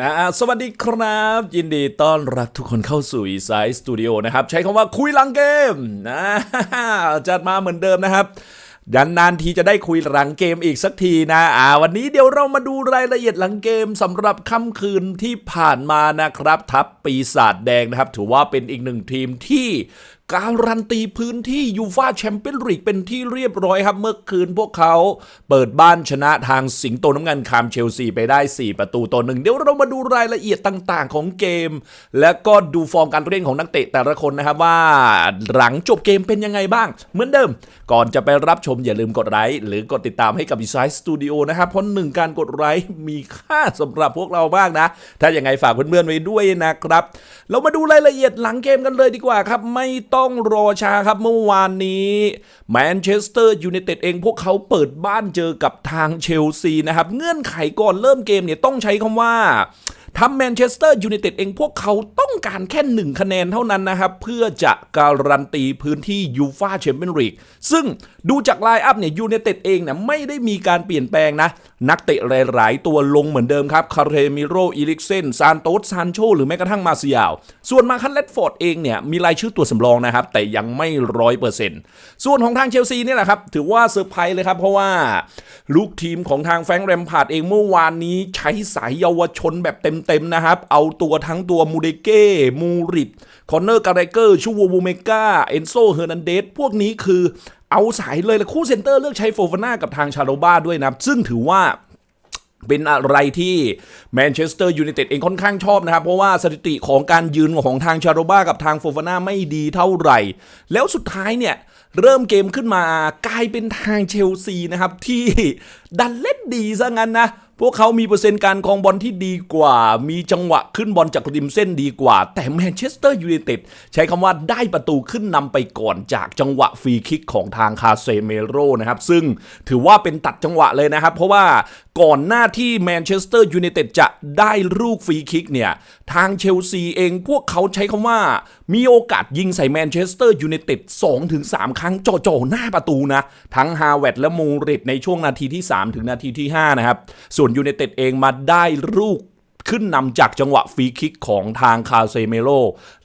นะสวัสดีครับ ยินดีต้อนรับทุกคนเข้าสู่ e s i สตูดิโอนะครับ ใช้คำว่าคุยหลังเกมนะจัดมาเหมือนเดิมนะครับยันนานทีจะได้คุยหลังเกมอีกสักทีนะ อ่า วันนี้เดี๋ยวเรามาดูรายละเอียดหลังเกมสำหรับค่ำคืนที่ผ่านมานะครับ ทัพปีศาจแดงนะครับ ถือว่าเป็นอีกหนึ่งทีมที่ การันตีพื้นที่ยูฟาแชมเปี้ยนลีกเป็นที่เรียบร้อยครับ เมื่อคืนพวกเขาเปิดบ้านชนะทางสิงโตน้ำเงินคามเชลซีไปได้ 4 ประตูต่อหนึ่งเดี๋ยวเรามาดูรายละเอียดต่างๆ ของเกม และก็ดูฟอร์มการเล่นของนักเตะแต่ละคนนะครับว่า หลังจบเกมเป็นยังไงบ้าง เหมือนเดิม ก่อนจะไปรับชมอย่าลืมกดไลค์หรือกดติดตามให้กับ e s i สตูดิโอนะครับเพราะหนึ่งการกดไลค์มีค่าสำหรับพวกเรามากนะ ถ้าอย่างไงฝากเพื่อนๆไว้ด้วยนะครับ เรามาดูรายละเอียดหลังเกมกันเลยดีกว่าครับไม่ต้อง้องรอช้าครับเมื่อวานนี้แมนเชสเตอร์ยูไนเต็ดเองพวกเขาเปิดบ้านเจอกับทางเชลซีนะครับ เงื่อนไขก่อนเริ่มเกมเนี่ยต้องใช้คำว่าทำแมนเชสเตอร์ยูไนเต็ดเองพวกเขาต้องการแค่หนึ่งคะแนนเท่านั้นนะครับ เพื่อจะการันตีพื้นที่ยูฟาแชมเปี้ยนลีกซึ่งดูจากไลน์อัพเนี่ยยูไนเต็ดเองเนี่ยไม่ได้มีการเปลี่ยนแปลงนะ นักเตะหลาย ๆ ตัวลงเหมือนเดิมครับคาเรมิโรอิลิกเซนซานโตสซานโชหรือแม้กระทั่งมาเซียลส่วนมาคันเลดฟอร์ดเองเนี่ยมีรายชื่อตัวสำรองนะครับ แต่ยังไม่ร้อยเปอร์เซ็นต์ส่วนของทางเชลซีนี่แหละครับถือว่าเซอร์ไพรส์เลยครับ เพราะว่าลูกทีมของทางแฟรงแรมพาร์ดเองเมื่อวานนี้ใช้สายเยาวชนแบบเต็ม ๆ นะครับ เอาตัวทั้งตัวมูเดเก้มูริด คอนเนอร์การ์เรเกอร์ชูววูเมกาเอนโซเฮอร์นันเดสพวกนี้คือเอาสายเลยและคู่เซนเตอร์เลือกใช้โฟฟาน่ากับทางชาโลบ้าด้วยนะซึ่งถือว่าเป็นอะไรที่แมนเชสเตอร์ยูไนเต็ดเองค่อนข้างชอบนะครับ เพราะว่าสถิติของการยืนของทางชาโรบ้ากับทางโฟฟาน่าไม่ดีเท่าไหร่ แล้วสุดท้ายเนี่ย เริ่มเกมขึ้นมากลายเป็นทางเชลซีนะครับ ที่ดันเล่นดีซะงั้นนะ พวกเขามีเปอร์เซ็นต์การครองบอลที่ดีกว่า มีจังหวะขึ้นบอลจากริมเส้นดีกว่า แต่แมนเชสเตอร์ยูไนเต็ดใช้คำว่าได้ประตูขึ้นนำไปก่อนจากจังหวะฟรีคิกของทางคาเซเมโรนะครับ ซึ่งถือว่าเป็นตัดจังหวะเลยนะครับ เพราะว่าก่อนหน้าที่แมนเชสเตอร์ยูไนเต็ดจะได้ลูกฟรีคิกเนี่ย ทางเชลซีเองพวกเขาใช้คำว่า มีโอกาสยิงใส่แมนเชสเตอร์ยูไนเต็ด2-3 ครั้งจ่อๆหน้าประตูนะ ทั้งฮาเวตและมูริดในช่วงนาทีที่ 3 ถึงนาทีที่ 5 นะครับ ส่วนยูไนเต็ดเองมาได้ลูก ขึ้นนำจากจังหวะฟรีคิกของทางคาเซเมโล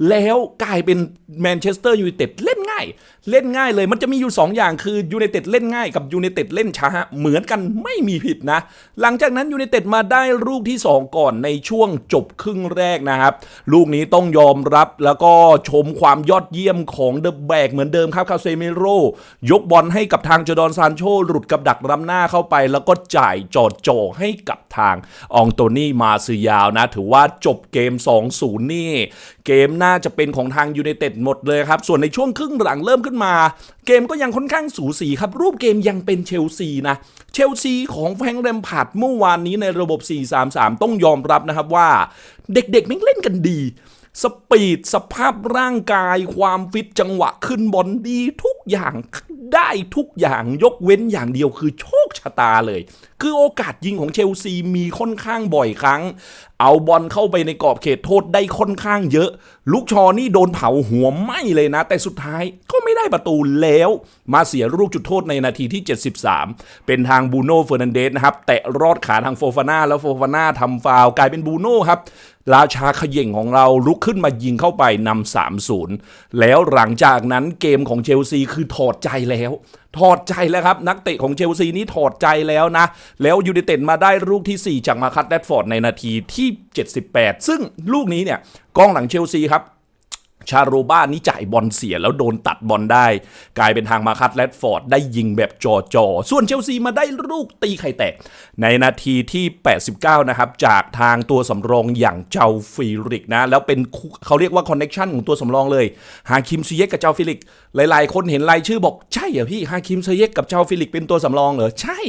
แล้วกลายเป็นแมนเชสเตอร์ยูไนเต็ดเล่นง่าย เล่นง่ายเลยมันจะมีอยู่ 2 อย่างคือยูไนเต็ดเล่นง่ายกับยูไนเต็ดเล่นช้า เหมือนกันไม่มีผิดนะ หลังจากนั้นยูไนเต็ดมาได้ลูกที่ 2 ก่อนในช่วงจบครึ่งแรกนะครับ ลูกนี้ต้องยอมรับแล้วก็ชมความยอดเยี่ยมของเดอะแบกเหมือนเดิมครับคาเซเมโรยกบอลให้กับทางจอร์ดอนซานโชหลุดกับดักล้ำหน้าเข้าไป แล้วก็จ่ายจอดจ่อให้กับทางอองโตนี่มาซื้อยาวนะ ถือว่าจบเกม 2-0 นี่ เกมน่าจะเป็นของทางยูไนเต็ดหมดเลยครับ ส่วนในช่วงครึ่งหลังเริ่มขึ้นมา เกมก็ยังค่อนข้างสูสีครับ รูปเกมยังเป็นเชลซีนะ เชลซีของแฟงเรมพาดเมื่อวานนี้ในระบบ 4-3-3 ต้องยอมรับนะครับว่า เด็กๆไม่เล่นกันดี สปีดสภาพร่างกายความฟิตจังหวะขึ้นบอลดีทุกอย่างได้ทุกอย่างยกเว้นอย่างเดียวคือโชคชะตาเลย คือโอกาสยิงของเชลซีมีค่อนข้างบ่อยครั้ง เอาบอลเข้าไปในกรอบเขตโทษได้ค่อนข้างเยอะ ลูกชอนี่โดนเผาหัวไหมเลยนะ แต่สุดท้ายก็ไม่ได้ประตูแล้ว มาเสียลูกจุดโทษในนาทีที่ 73 เป็นทางบูโน่เฟอร์นันเดสนะครับแตะรอดขาทางโฟฟาน่าแล้วโฟฟาน่าทำฟาวกลายเป็นบูโน่ครับ ราชาขย่งของเราลุกขึ้นมายิงเข้าไปนำา3-0แล้วหลังจากนั้นเกมของเชลซีคือถอดใจแล้ว ถอดใจแล้วครับ นักเตะของเชลซีนี่ถอดใจแล้วนะ แล้วยูไนเต็ดมาได้ลูกที่ 4 จากมาคัตแรดฟอร์ดในนาทีที่ 78 ซึ่งลูกนี้เนี่ยกองหลังเชลซีครับ ชาโรบ้านี่จ่ายบอลเสียแล้วโดนตัดบอลได้ กลายเป็นทางมาคัตแรดฟอร์ด ได้ยิงแบบจอจอส่วนเชลซีมาได้ลูกตีไข่แตก ในนาทีที่ 89 นะครับ จากทางตัวสำรองอย่างเจ้าฟิลิกนะ แล้วเป็นเขาเรียกว่าคอนเน็ชันของตัวสำรองเลย ฮาคิมซีเยกกับเจ้าฟิลิก หลายๆ คนเห็นรายชื่อบอกใช่เหรอพี่ฮาคิมซีเยกกับเจ้าฟิลิกเป็นตัวสำรองเหรอใช่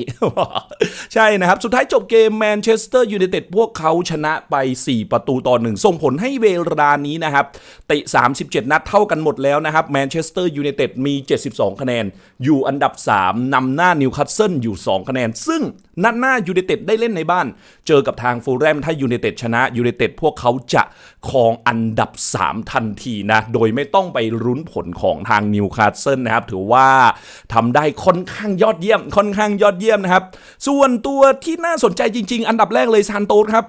ใช่นะครับสุดท้ายจบเกมแมนเชสเตอร์ยูไนเต็ดพวกเขาชนะไป 4 ประตูต่อหนึ่งส่งผลให้เวลานี้นะครับเตะ37 นัดเท่ากันหมดแล้วนะครับแมนเชสเตอร์ยูไนเต็ดมี 72 คะแนน อยู่อันดับ 3นำหน้านิวคาสเซิลอยู่ 2 คะแนน ซึ่งนัดหน้ายูไนเต็ดได้เล่นในบ้าน เจอกับทางฟูลแรมถ้ายูไนเต็ดชนะยูไนเต็ดพวกเขาจะครองอันดับ 3 ทันทีนะ โดยไม่ต้องไปรุ้นผลของทางนิวคาสเซิลนะครับถือว่าทำได้ค่อนข้างยอดเยี่ยมค่อนข้างยอดเยี่ยมนะครับส่วนตัวที่น่าสนใจจริง ๆ อันดับแรกเลยซานโตสครับ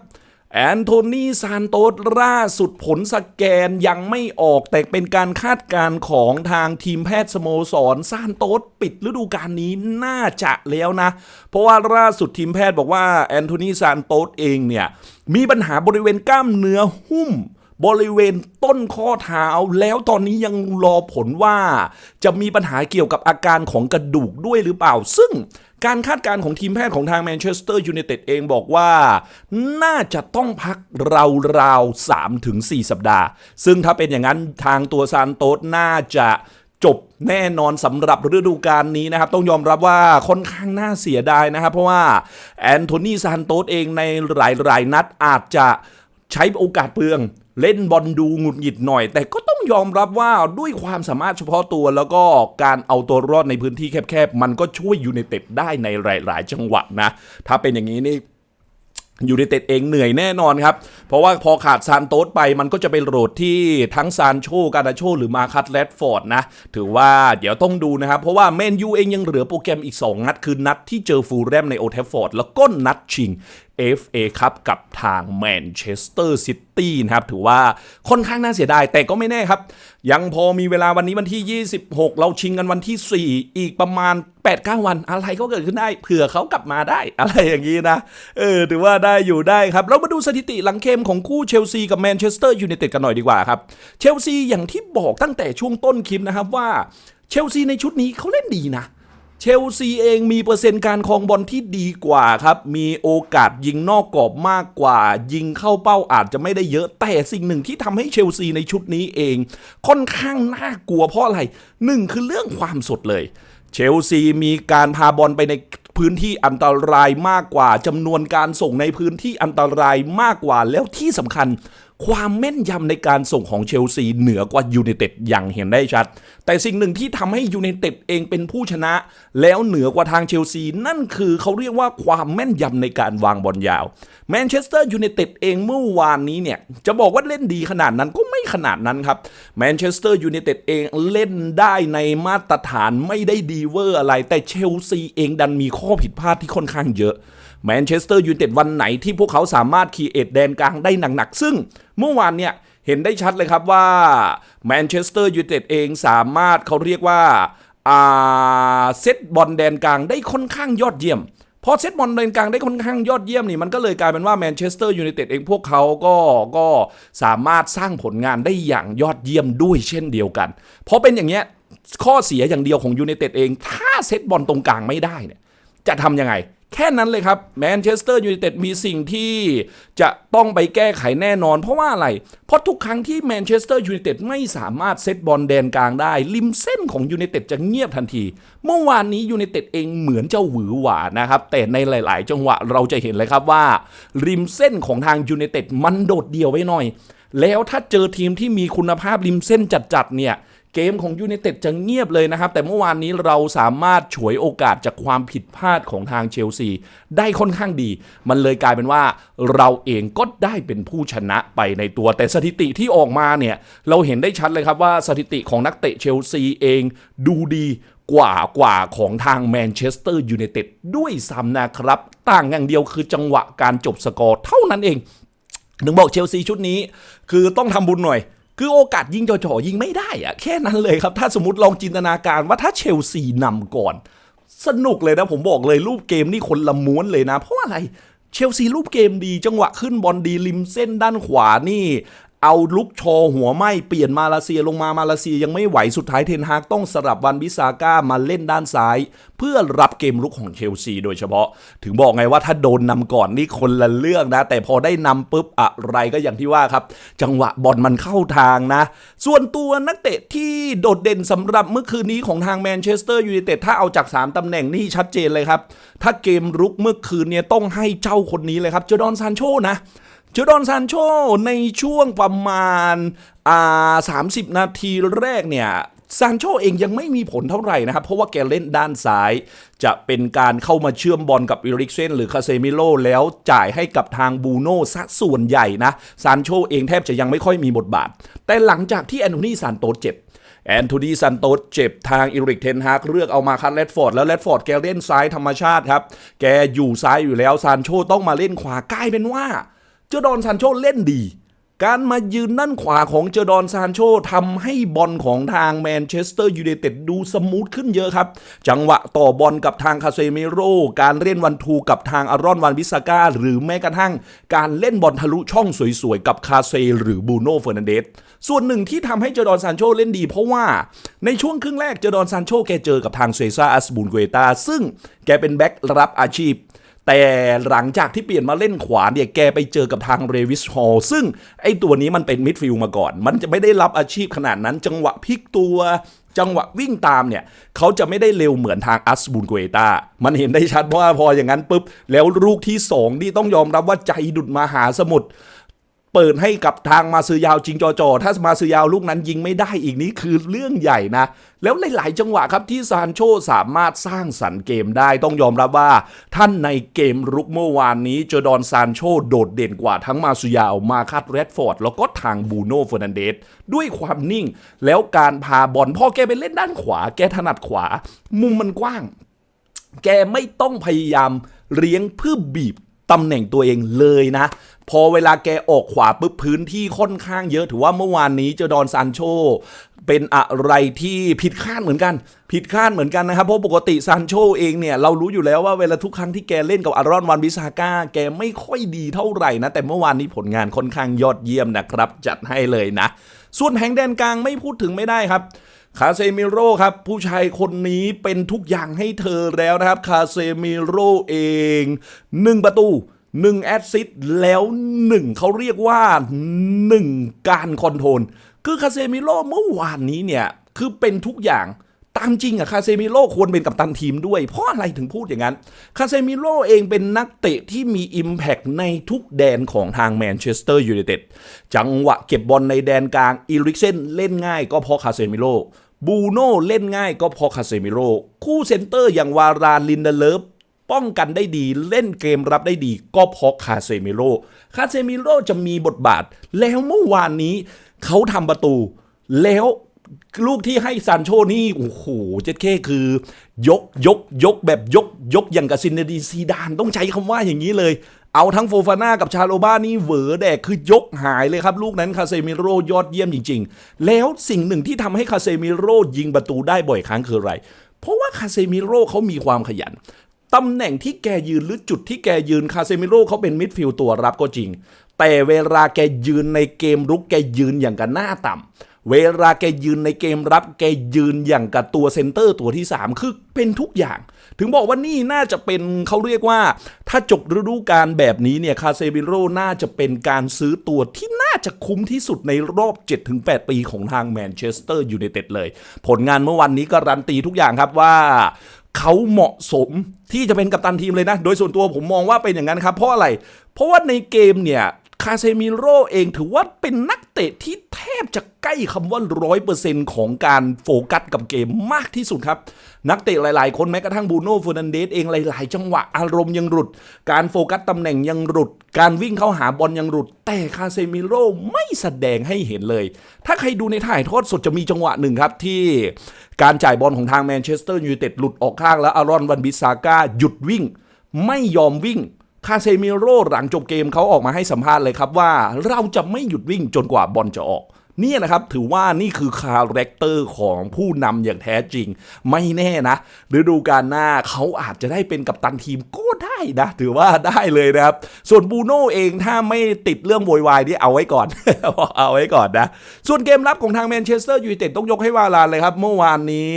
แอนโทนีซานโตสล่าสุดผลสแกนยังไม่ออกแต่เป็นการคาดการณ์ของทางทีมแพทย์สโมสรซานโตสปิดฤดูกาลนี้น่าจะแล้วนะ เพราะว่าล่าสุดทีมแพทย์บอกว่าแอนโทนีซานโตสเองเนี่ยมีปัญหาบริเวณกล้ามเนื้อหุ้มบริเวณต้นข้อเท้าแล้วตอนนี้ยังรอผลว่า จะมีปัญหาเกี่ยวกับอาการของกระดูกด้วยหรือเปล่า ซึ่ง การคาดการณ์ของทีมแพทย์ของทางแมนเชสเตอร์ยูไนเต็ดเองบอกว่า น่าจะต้องพักราวๆ3ถึง4สัปดาห์ ซึ่งถ้าเป็นอย่างนั้นทางตัวซานโตสน่าจะจบแน่นอนสำหรับฤดูกาลนี้นะครับ ต้องยอมรับว่าค่อนข้างน่าเสียดายนะครับ เพราะว่าแอนโทนีซานโตสเองในหลายๆนัดอาจจะใช้โอกาสเปลือง เล่นบอลดูหงุดหงิดหน่อย แต่ก็ต้อง ยอมรับว่าด้วยความสามารถเฉพาะตัวแล้วก็การเอาตัวรอดในพื้นที่แคบๆ มันก็ช่วยยูไนเต็ดได้ในหลาย ๆ จังหวะนะ ถ้าเป็นอย่างนี้นี่ยูไนเต็ดเองเหนื่อยแน่นอนครับ เพราะว่าพอขาดซานโตสไปมันก็จะไปโรดที่ทั้งซานโชกานาโช หรือมาคัตแรดฟอร์ดนะ ถือว่าเดี๋ยวต้องดูนะครับ เพราะว่าแมนยูเองยังเหลือโปรแกรมอีก 2 นัด คือนัดที่เจอฟูลแรมในโอเทฟฟอร์ด แล้วก็นัดชิง FA ครับกับทางแมนเชสเตอร์ซิตี้นะครับ ถือว่าค่อนข้างน่าเสียดาย แต่ก็ไม่แน่ครับ ยังพอมีเวลาวันนี้วันที่ 26 เราชิงกันวันที่ 4 อีกประมาณ 8-9 วัน อะไรก็เกิดขึ้นได้เผื่อเขากลับมาได้ อะไรอย่างนี้นะ เออ ถือว่าได้อยู่ได้ครับ เรามาดูสถิติหลังเกมของคู่เชลซีกับแมนเชสเตอร์ยูไนเต็ดกันหน่อยดีกว่าครับเชลซีอย่างที่บอกตั้งแต่ช่วงต้นคลิปนะครับว่าเชลซีในชุดนี้เขาเล่นดีนะ ชลซีเองมีเปอร์เซ็นต์การครองบอลที่ดีกว่าครับ มีโอกาสยิงนอกกรอบมากกว่า ยิงเข้าเป้าอาจจะไม่ได้เยอะแต่สิ่งหนึ่งที่ทำให้เชลซีในชุดนี้เอง ค่อนข้างน่ากลัวเพราะอะไรหนึ่งคือเรื่องความสดเลย เชลซีมีการพาบอลไปในพื้นที่อันตรายมากกว่าจำนวนการส่งในพื้นที่อันตรายมากกว่าแล้วที่สำคัญ ความแม่นยำในการส่งของเชลซีเหนือกว่ายูไนเต็ดอย่างเห็นได้ชัด แต่สิ่งหนึ่งที่ทำให้ยูไนเต็ดเองเป็นผู้ชนะ แล้วเหนือกว่าทางเชลซี นั่นคือเขาเรียกว่าความแม่นยำในการวางบอลยาวแมนเชสเตอร์ยูไนเต็ดเองเมื่อวานนี้เนี่ย จะบอกว่าเล่นดีขนาดนั้นก็ไม่ขนาดนั้นครับแมนเชสเตอร์ยูไนเต็ดเองเล่นได้ในมาตรฐานไม่ได้ดีเวอร์อะไร แต่เชลซีเองดันมีข้อผิดพลาดที่ค่อนข้างเยอะ แมนเชสเตอร์ยูไนเต็ดวันไหนที่พวกเขาสามารถคีเอทแดนกลางได้หนักๆ ซึ่งเมื่อวานเนี่ยเห็นได้ชัดเลยครับว่าแมนเชสเตอร์ยูไนเต็ดเองสามารถเขาเรียกว่าเซตบอลแดนกลางได้ค่อนข้างยอดเยี่ยมพอเซตบอลแดนกลางได้ค่อนข้างยอดเยี่ยมนี่มันก็เลยกลายเป็นว่าแมนเชสเตอร์ยูไนเต็ดเองพวกเขาก็ก็สามารถสร้างผลงานได้อย่างยอดเยี่ยมด้วยเช่นเดียวกันเพราะเป็นอย่างเงี้ยข้อเสียอย่างเดียวของยูไนเต็ดเอง ถ้าเซตบอลตรงกลางไม่ได้เนี่ยจะทำยังไง แค่นั้นเลยครับแมนเชสเตอร์ยูไนเต็ดมีสิ่งที่จะต้องไปแก้ไขแน่นอน เพราะว่าอะไร เพราะทุกครั้งที่แมนเชสเตอร์ยูไนเต็ดไม่สามารถเซตบอลแดนกลางได้ ริมเส้นของยูไนเต็ดจะเงียบทันที เมื่อวานนี้ยูไนเต็ดเองเหมือนจะหวือหวานะครับ แต่ในหลาย ๆ จังหวะเราจะเห็นเลยครับว่า ริมเส้นของทางยูไนเต็ดมันโดดเดี่ยวไว้หน่อย แล้วถ้าเจอทีมที่มีคุณภาพริมเส้นจัด ๆ เนี่ย เกมของยูไนเต็ดจะเงียบเลยนะครับ แต่เมื่อวานนี้เราสามารถฉวยโอกาสจากความผิดพลาดของทางเชลซี ได้ค่อนข้างดี มันเลยกลายเป็นว่าเราเองก็ได้เป็นผู้ชนะไปในตัวแต่สถิติที่ออกมาเนี่ยเราเห็นได้ชัดเลยครับว่าสถิติของนักเตะเชลซีเองดูดีกว่ากว่าของทางแมนเชสเตอร์ยูไนเต็ดด้วยซ้ำนะครับ ต่างอย่างเดียวคือจังหวะการจบสกอร์เท่านั้นเอง ถึงบอกเชลซีชุดนี้ คือต้องทำบุญหน่อย คือโอกาสยิงจ่อๆยิงไม่ได้อะแค่นั้นเลยครับ ถ้าสมมติลองจินตนาการว่าถ้าเชลซีนำก่อน สนุกเลยนะผมบอกเลยรูปเกมนี่คนละม้วนเลยนะ เพราะอะไรเชลซีรูปเกมดีจังหวะขึ้นบอลดีริมเส้นด้านขวานี่ เอาลุกโชว์หัวไหมเปลี่ยนมาเลเซียลงมามาเลเซียยังไม่ไหวสุดท้ายเทนฮากต้องสลับวันบิซาก้ามาเล่นด้านซ้าย เพื่อรับเกมลุกของเชลซีโดยเฉพาะ ถึงบอกไงว่าถ้าโดนนำก่อนนี่คนละเรื่องนะ แต่พอได้นำปุ๊บอะไรก็อย่างที่ว่าครับ จังหวะบอลมันเข้าทางนะ ส่วนตัวนักเตะที่โดดเด่นสำหรับเมื่อคืนนี้ของทางแมนเชสเตอร์ยูไนเต็ดถ้าเอาจาก 3ตำแหน่งนี่ชัดเจนเลยครับถ้าเกมรุกเมื่อคืนเนี่ยต้องให้เจ้าคนนี้เลยครับเจอร์ดอนซานโชนะ เจอร์ดอนซานโชในช่วงประมาณอ่า30นาทีแรกเนี่ยซานโชเองยังไม่มีผลเท่าไหร่นะครับ เพราะว่าแกเล่นด้านซ้าย จะเป็นการเข้ามาเชื่อมบอลกับอิริกเซนหรือคาเซมิโลแล้วจ่ายให้กับทางบูโน่ซะส่วนใหญ่นะซานโชเองแทบจะยังไม่ค่อยมีบทบาท แต่หลังจากที่แอนโทนีซานโตเจ็บแอนโทนีซันโตสเจ็บทางอิริกเทนฮากเลือกเอามาคัดเลดฟอร์ดแล้วเลดฟอร์ดแกเล่นซ้ายธรรมชาติครับ แกอยู่ซ้ายอยู่แล้วซานโชต้องมาเล่นขวากลายเป็นว่า อร์ดอนซานโชเล่นดี การมายืนนั่นขวาของเจอร์ดอนซานโชทำให้บอลของทางแมนเชสเตอร์ยูไนเต็ดดูสมูทขึ้นเยอะครับ จังหวะต่อบอลกับทางคาเซเมโรการเล่นวันทูกับทางอารอนวันวิสกาหรือแม้กระทั่ง การเล่นบอลทะลุช่องสวยๆ กับคาเซหรือบูโน่เฟอร์นันเดสส่วนหนึ่งที่ทำให้เจอร์ดอนซานโชเล่นดี เพราะว่าในช่วงครึ่งแรกเจอร์ดอนซานโชแกเจอกับทางเซซ่าอัสบูนเกตาซึ่งแกเป็นแบ็ครับอาชีพ แต่หลังจากที่เปลี่ยนมาเล่นขวาเนี่ยแกไปเจอกับทางเรวิสฮอลซึ่งไอ้ตัวนี้มันเป็นมิดฟิลด์มาก่อน มันจะไม่ได้รับอาชีพขนาดนั้น จังหวะพลิกตัวจังหวะวิ่งตามเนี่ย เขาจะไม่ได้เร็วเหมือนทางอัสบูนกเอตา มันเห็นได้ชัดว่าพออย่างนั้นปุ๊บ แล้วลูกที่ 2 นี่ต้องยอมรับว่าใจดุดมหาสมุทร เปิดให้กับทางมาซือยาวจิงจอจอถ้ามาซือยาวลูกนั้นยิงไม่ได้อีกนี้คือเรื่องใหญ่นะ แล้วหลายๆจังหวะครับที่ซานโชสามารถสร้างสรรค์เกมได้ต้องยอมรับว่า ท่านในเกมรุกเมื่อวานนี้เจอดอนซานโชโดดเด่นกว่าทั้งมาซุยาวมาคัตเรดฟอร์ดแล้วก็ทางบูโน่เฟอร์นันเดสด้วยความนิ่ง แล้วการพาบอลพ่อแกไปเล่นด้านขวา แกถนัดขวา มุมมันกว้าง แกไม่ต้องพยายามเลี้ยงเพื่อบีบตำแหน่งตัวเองเลยนะ พอเวลาแกออกขวาปุ๊บพื้นที่ค่อนข้างเยอะ ถือว่าเมื่อวานนี้เจอดอนซานโช เป็นอะไรที่ผิดคาดเหมือนกัน ผิดคาดเหมือนกันนะครับเพราะปกติซานโชเองเนี่ย เรารู้อยู่แล้วว่าเวลาทุกครั้งที่แกเล่นกับอารอนวันบิซาก้าแกไม่ค่อยดีเท่าไหร่นะ แต่เมื่อวานนี้ผลงานค่อนข้างยอดเยี่ยมนะครับ จัดให้เลยนะ ส่วนแผงแดนกลางไม่พูดถึงไม่ได้ครับคาเซมิโร่ครับ ผู้ชายคนนี้เป็นทุกอย่างให้เธอแล้วนะครับคาเซมิโร่เอง 1 ประตู 1แอดซิสต์แล้ว 1 เขาเรียกว่า 1 การคอนโทรลคือคาเซมิโร่เมื่อวานนี้เนี่ย คือเป็นทุกอย่างตามจริงอะคาเซมิโร่ควรเป็นกัปตันทีมด้วย เพราะอะไรถึงพูดอย่างนั้น คาเซมิโร่เองเป็นนักเตะที่มี Impact ในทุกแดนของทางแมนเชสเตอร์ยูไนเต็ดจังหวะเก็บบอลในแดนกลางอีริกเซนเล่นง่ายก็เพราะคาเซมิโร่บูโน่เล่นง่ายก็เพราะคาเซมิโร่คู่เซนเตอร์อย่างวารานลินเดเลฟ ป้องกันได้ดีเล่นเกมรับได้ดี ก็เพราะคาเซมิโร่คาเซมิโร่จะมีบทบาท แล้วเมื่อวานนี้เขาทำประตู แล้วลูกที่ให้ซานโชนี่โอ้โหเจ็ดเคคือ ยกยกยกแบบยกยกอย่างกับซินเนดีซีดานต้องใช้คำว่าอย่างนี้เลย เอาทั้งโฟฟาน่ากับชาโลบ้านี่เหวอแดกคือยกหายเลยครับ ลูกนั้นคาเซมิโร่ยอดเยี่ยมจริง ๆ แล้วสิ่งหนึ่งที่ทำให้คาเซมิโร่ยิงประตูได้บ่อยครั้งคืออะไร เพราะว่าคาเซมิโร่เขามีความขยัน ตำแหน่งที่แกยืนหรือจุดที่แกยืนคาเซมิโร่เขาเป็นมิดฟิลด์ตัวรับก็จริง แต่เวลาแกยืนในเกมรุกแกยืนอย่างกับหน้าต่ำเวลาแกยืนในเกมรับ แกยืนอย่างกับตัวเซนเตอร์ตัวที่ 3 คือเป็นทุกอย่าง ถึงบอกว่านี่น่าจะเป็นเขาเรียกว่า ถ้าจบฤดูกาลแบบนี้เนี่ยคาเซมิโร่น่าจะเป็นการซื้อตัวที่น่าจะคุ้มที่สุดในรอบ 7-8 ปีของทางแมนเชสเตอร์ยูไนเต็ดเลย ผลงานเมื่อวันนี้การันตีทุกอย่างครับว่า เขาเหมาะสมที่จะเป็นกัปตันทีมเลยนะ โดยส่วนตัวผมมองว่าเป็นอย่างนั้นครับ เพราะอะไร เพราะว่าในเกมเนี่ย คาเซมิโร่เองถือว่าเป็นนักเตะที่แทบจะใกล้คำว่าร้อยเปอร์เซ็นของการโฟกัสกับเกมมากที่สุดครับ นักเตะหลาย ๆ คนแม้กระทั่งบูโน่ฟอร์นันเดสเองหลาย ๆ จังหวะอารมณ์ยังหลุด การโฟกัสตำแหน่งยังหลุด การวิ่งเข้าหาบอลยังหลุด แต่คาเซมิโร่ไม่แสดงให้เห็นเลย ถ้าใครดูในถ่ายทอดสดจะมีจังหวะหนึ่งครับที่การจ่ายบอลของทางแมนเชสเตอร์ยูไนเต็ดหลุดออกข้างแล้วอารอนวันบิซาก้าหยุดวิ่ง ไม่ยอมวิ่ง คาเซมิโร่หลังจบเกมเขาออกมาให้สัมภาษณ์เลยครับว่าเราจะไม่หยุดวิ่งจนกว่าบอลจะออกนี่นะครับถือว่านี่คือคาแรคเตอร์ของผู้นำอย่างแท้จริง ไม่แน่นะฤดูกาลหน้าเขาอาจจะได้เป็นกัปตันทีมก็ได้นะ ถือว่าได้เลยนะครับ ส่วนบูโน่เองถ้าไม่ติดเรื่องโวยวายนี่เอาไว้ก่อน เอาไว้ก่อนนะ ส่วนเกมรับของทางแมนเชสเตอร์ยูไนเต็ดต้องยกให้วาลานเลยครับ เมื่อวานนี้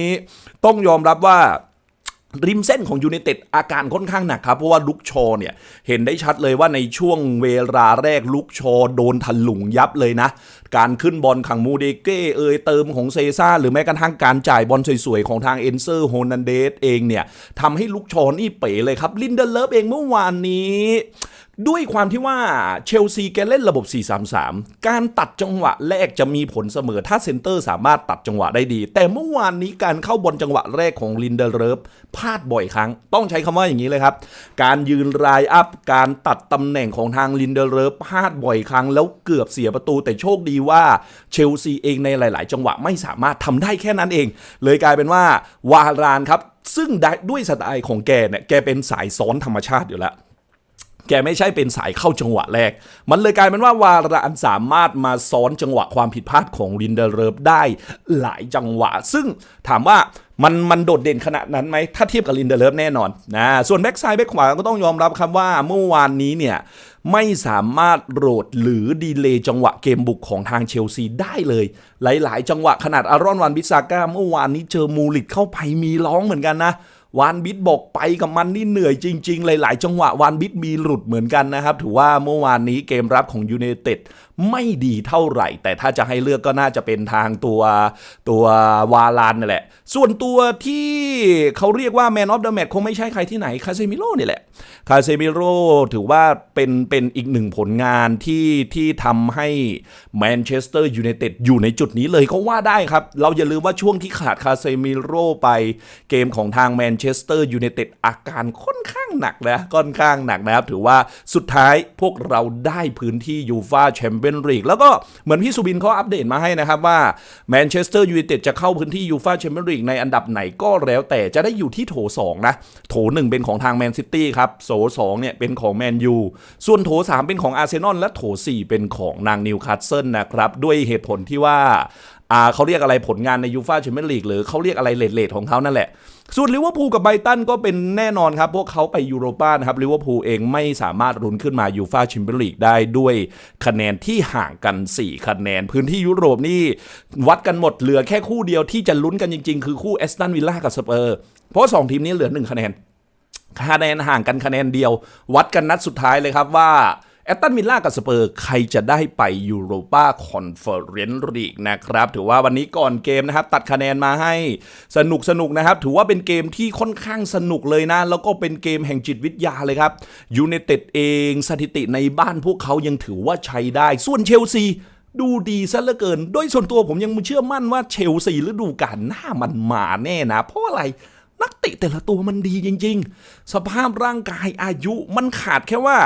ต้องยอมรับว่า ริมเส้นของยูไนเต็ดอาการค่อนข้างหนักครับ เพราะว่าลุกชอเนี่ย เห็นได้ชัดเลยว่าในช่วงเวลาแรกลุกชอโดนถลุงยับเลยนะการขึ้นบอลขังมูเดเก้เอยเติมของเซซ่าหรือแม้กระทั่งการจ่ายบอลสวยๆ ของทางเอนเซอร์โฮนันเดสเองเนี่ยทำให้ลุกชอนี่เป๋เลยครับ ลินเดเลฟเองเมื่อวานนี้ด้วยความที่ว่าเชลซีแกเล่นระบบ 4-3-3 การตัดจังหวะแรกจะมีผลเสมอถ้าเซนเตอร์สามารถตัดจังหวะได้ดี แต่เมื่อวานนี้การเข้าบอลจังหวะแรกของลินเดเลฟพลาดบ่อยครั้ง ต้องใช้คำว่าอย่างนี้เลยครับ การยืนรายอัพการตัดตำแหน่งของทางลินเดเลฟพลาดบ่อยครั้ง แล้วเกือบเสียประตูแต่โชคดีว่าเชลซีเองในหลาย ๆ จังหวะไม่สามารถทำได้แค่นั้นเอง เลยกลายเป็นว่าวารานครับ ซึ่งด้วยสไตล์ของแกเนี่ยแกเป็นสายซ้อนธรรมชาติอยู่แล้วแกไม่ใช่เป็นสายเข้าจังหวะแรก มันเลยกลายเป็นว่าวารานสามารถมาซ้อนจังหวะความผิดพลาดของลินเดเรฟได้หลายจังหวะ ซึ่งถามว่ามันมันโดดเด่นขนาดนั้นไหม ถ้าเทียบกับลินเดเลฟแน่นอนนะ ส่วนแบ็กซ้ายแบ็กขวาก็ต้องยอมรับครับว่าเมื่อวานนี้เนี่ย ไม่สามารถโหลดหรือดีเลย์จังหวะเกมบุกของทางเชลซีได้เลย หลายๆ จังหวะขนาดอารอนวันบิซาก้าเมื่อวานนี้เจอมูลิตเข้าไปมีร้องเหมือนกันนะวานบิดบอกไปกับมันนี่เหนื่อยจริง ๆ หลาย ๆ จังหวะวานบิดมีหลุดเหมือนกันนะครับ ถือว่าเมื่อวานนี้เกมรับของยูเนเต็ด ไม่ดีเท่าไหร่ แต่ถ้าจะให้เลือกก็น่าจะเป็นทางตัวตัววาลานนั่นแหละ ส่วนตัวที่เขาเรียกว่าแมนออฟเดอะแมตคงไม่ใช่ใครที่ไหนคาเซมิโร่นี่แหละคาเซมิโร่ถือว่าเป็นเป็นอีกหนึ่งผลงานที่ที่ทำให้แมนเชสเตอร์ยูไนเต็ดอยู่ในจุดนี้เลยก็ว่าได้ครับ เราอย่าลืมว่าช่วงที่ขาดคาเซมิโร่ไปเกมของทางแมนเชสเตอร์ยูไนเต็ดอาการค่อนข้างหนักนะค่อนข้างหนักนะครับ ถือว่าสุดท้ายพวกเราได้พื้นที่ยูฟาแชมเปี้ยนริก แล้วก็เหมือนพี่สุบินเขาอัปเดตมาให้นะครับว่าแมนเชสเตอร์ยูไนเต็ดจะเข้าพื้นที่ยูฟาแชมเปี้ยนลีกในอันดับไหนก็แล้วแต่จะได้อยู่ที่โถ 2 นะ โถ 1 เป็นของทางแมนซิตี้ครับ โถ2เนี่ยเป็นของแมนยูส่วนโถ 3 เป็นของอาร์เซนอลและโถ 4 เป็นของนางนิวคาสเซิลนะครับ ด้วยเหตุผลที่ว่า อ่าเขาเรียกอะไรผลงานในยูฟาแชมเปี้ยนลีกหรือเขาเรียกอะไรเลทๆของเขานั่นแหละ ส่วนลิเวอร์พูลกับไบตันก็เป็นแน่นอนครับ พวกเขาไปยูโรป้านะครับลิเวอร์พูลเองไม่สามารถรุนขึ้นมายูฟาแชมเปี้ยนลีกได้ด้วยคะแนนที่ห่างกัน 4 คะแนน พื้นที่ยุโรปนี่วัดกันหมดเหลือแค่คู่เดียวที่จะลุ้นกันจริง ๆ คือคู่แอสตันวิลล่ากับสเปอร์เพราะ2ทีมนี้เหลือ 1 คะแนนคะแนนห่างกันคะแนนเดียว วัดกันนัดสุดท้ายเลยครับว่า แอตตันมิลล่ากับสเปอร์ใครจะได้ไปยูโรปาคอนเฟอเรนซ์ลีกนะครับ ถือว่าวันนี้ก่อนเกมนะครับ ตัดคะแนนมาให้สนุกสนุกนะครับ ถือว่าเป็นเกมที่ค่อนข้างสนุกเลยนะ แล้วก็เป็นเกมแห่งจิตวิทยาเลยครับยูเนเต็ดเองสถิติในบ้านพวกเขายังถือว่าใช้ได้ ส่วนเชลซีดูดีซะเหลือเกิน โดยส่วนตัวผมยังเชื่อมั่นว่าเชลซีฤดูกาลหน้ามันมาแน่นะ เพราะอะไรนักเตะแต่ละตัวมันดีจริง ๆ สภาพร่างกายอายุมันขาดแค่ว่า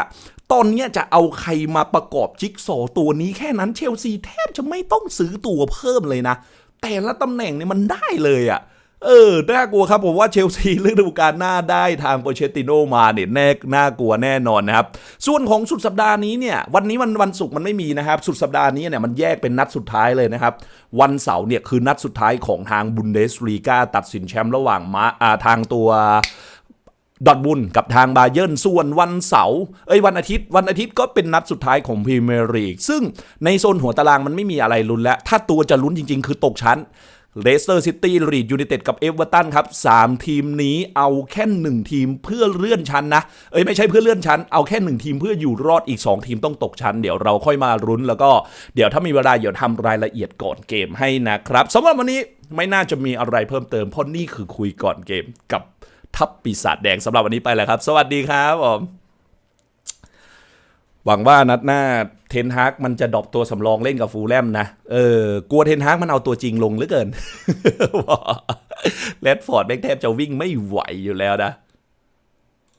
ตอนนี้จะเอาใครมาประกอบจิ๊กซอตัวนี้แค่นั้นเชลซีแทบจะไม่ต้องซื้อตัวเพิ่มเลยนะ แต่ละตำแหน่งเนี่ยมันได้เลยอะ่ะเออ น่ากลัวครับ ผมว่าเชลซีฤดูกาลหน้าได้ทางโปเชติโนมาเนี่ยแน่น่ากลัวแน่นอนนะครับ ส่วนของสุดสัปดาห์นี้เนี่ย วันนี้วันวันศุกร์มันไม่มีนะครับ สุดสัปดาห์นี้เนี่ยมันแยกเป็นนัดสุดท้ายเลยนะครับ วันเสาร์เนี่ยคือนัดสุดท้ายของทางบุนเดสลีกาตัดสินแชมป์ระหว่างมาอาทางตัว ดอทบุนด์กับทางบาเยิร์นส่วนวันเสาร์เอ้ยวันอาทิตย์ วันอาทิตย์ก็เป็นนัดสุดท้ายของพรีเมียร์ลีกซึ่งในโซนหัวตารางมันไม่มีอะไรลุ้นแล้ว ถ้าตัวจะลุ้นจริง ๆ คือตกชั้นเลสเตอร์ซิตี้ลีดยูไนเต็ดกับเอเวอร์ตันครับ3ทีมนี้เอาแค่1ทีมเพื่อเลื่อนชั้นนะ เอ้ยไม่ใช่เพื่อเลื่อนชั้น เอาแค่1ทีมเพื่ออยู่รอดอีก 2 ทีมต้องตกชั้น เดี๋ยวเราค่อยมารุ้นแล้วก็เดี๋ยวถ้ามีเวลาเดี๋ยวทำรายละเอียดก่อนเกมให้นะครับสำหรับวันนี้ไม่น่าจะมีอะไรเพิ่มเติมเพราะนี่คือคุยก่อนเกมกับ ทัพปีศาจแดงสำหรับวันนี้ไปแล้วครับ สวัสดีครับผมหวังว่านัดหน้าเทนฮากมันจะดรอปตัวสำรองเล่นกับฟูลแลมนะเออกลัวเทนฮากมันเอาตัวจริงลงเหลือเกินแรดฟอร์ดแม่งแทบจะวิ่งไม่ไหวอยู่แล้วนะ